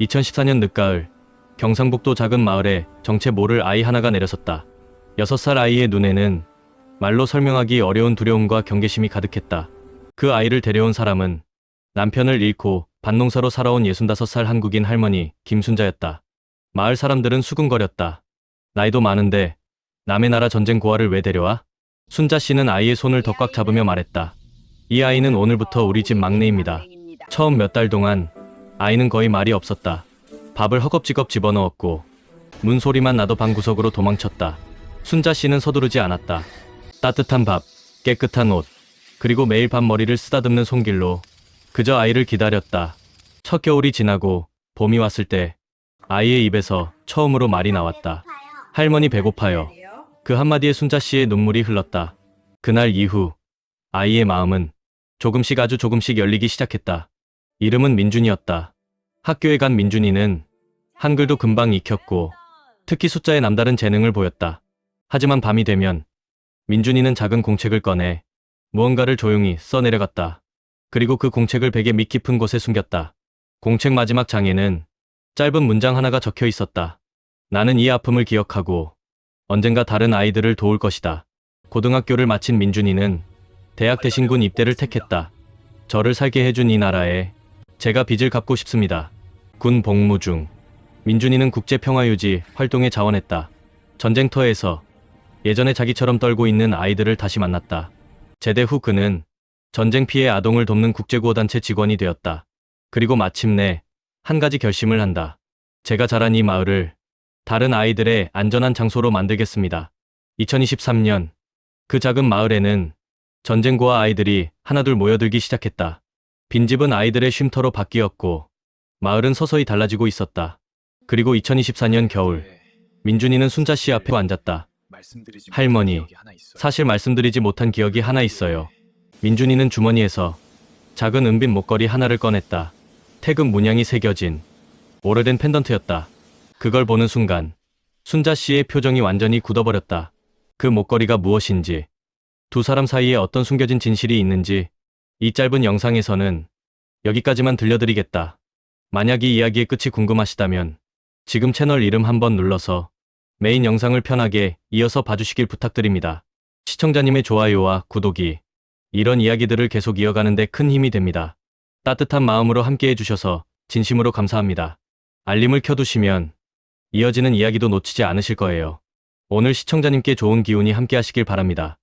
2014년 늦가을 경상북도 작은 마을에 정체 모를 아이 하나가 내려섰다. 6살 아이의 눈에는 말로 설명하기 어려운 두려움과 경계심이 가득했다. 그 아이를 데려온 사람은 남편을 잃고 밭농사로 살아온 65살 한국인 할머니 김순자였다. 마을 사람들은 수군거렸다. 나이도 많은데 남의 나라 전쟁 고아를 왜 데려와? 순자 씨는 아이의 손을 더 꽉 잡으며 말했다. 이 아이는 오늘부터 우리 집 막내입니다. 처음 몇 달 동안 아이는 거의 말이 없었다. 밥을 허겁지겁 집어넣었고 문 소리만 나도 방구석으로 도망쳤다. 순자 씨는 서두르지 않았다. 따뜻한 밥, 깨끗한 옷, 그리고 매일 밤 머리를 쓰다듬는 손길로 그저 아이를 기다렸다. 첫 겨울이 지나고 봄이 왔을 때 아이의 입에서 처음으로 말이 나왔다. 할머니 배고파요. 그 한마디에 순자 씨의 눈물이 흘렀다. 그날 이후 아이의 마음은 조금씩 아주 조금씩 열리기 시작했다. 이름은 민준이었다. 학교에 간 민준이는 한글도 금방 익혔고 특히 숫자에 남다른 재능을 보였다. 하지만 밤이 되면 민준이는 작은 공책을 꺼내 무언가를 조용히 써내려갔다. 그리고 그 공책을 베개 밑 깊은 곳에 숨겼다. 공책 마지막 장에는 짧은 문장 하나가 적혀 있었다. 나는 이 아픔을 기억하고 언젠가 다른 아이들을 도울 것이다. 고등학교를 마친 민준이는 대학 대신군 입대를 택했다. 저를 살게 해준 이 나라에 제가 빚을 갚고 싶습니다. 군 복무 중 민준이는 국제평화유지 활동에 자원했다. 전쟁터에서 예전에 자기처럼 떨고 있는 아이들을 다시 만났다. 제대 후 그는 전쟁 피해 아동을 돕는 국제구호단체 직원이 되었다. 그리고 마침내 한 가지 결심을 한다. 제가 자란 이 마을을 다른 아이들의 안전한 장소로 만들겠습니다. 2023년 그 작은 마을에는 전쟁고아 아이들이 하나둘 모여들기 시작했다. 빈집은 아이들의 쉼터로 바뀌었고 마을은 서서히 달라지고 있었다. 그리고 2024년 겨울 민준이는 순자 씨 앞에 앉았다. 할머니, 사실 말씀드리지 못한 기억이 하나 있어요. 민준이는 주머니에서 작은 은빛 목걸이 하나를 꺼냈다. 태극 문양이 새겨진 오래된 펜던트였다. 그걸 보는 순간 순자 씨의 표정이 완전히 굳어버렸다. 그 목걸이가 무엇인지, 두 사람 사이에 어떤 숨겨진 진실이 있는지 이 짧은 영상에서는 여기까지만 들려드리겠다. 만약 이 이야기의 끝이 궁금하시다면 지금 채널 이름 한번 눌러서 메인 영상을 편하게 이어서 봐주시길 부탁드립니다. 시청자님의 좋아요와 구독이 이런 이야기들을 계속 이어가는데 큰 힘이 됩니다. 따뜻한 마음으로 함께 해주셔서 진심으로 감사합니다. 알림을 켜두시면 이어지는 이야기도 놓치지 않으실 거예요. 오늘 시청자님께 좋은 기운이 함께 하시길 바랍니다.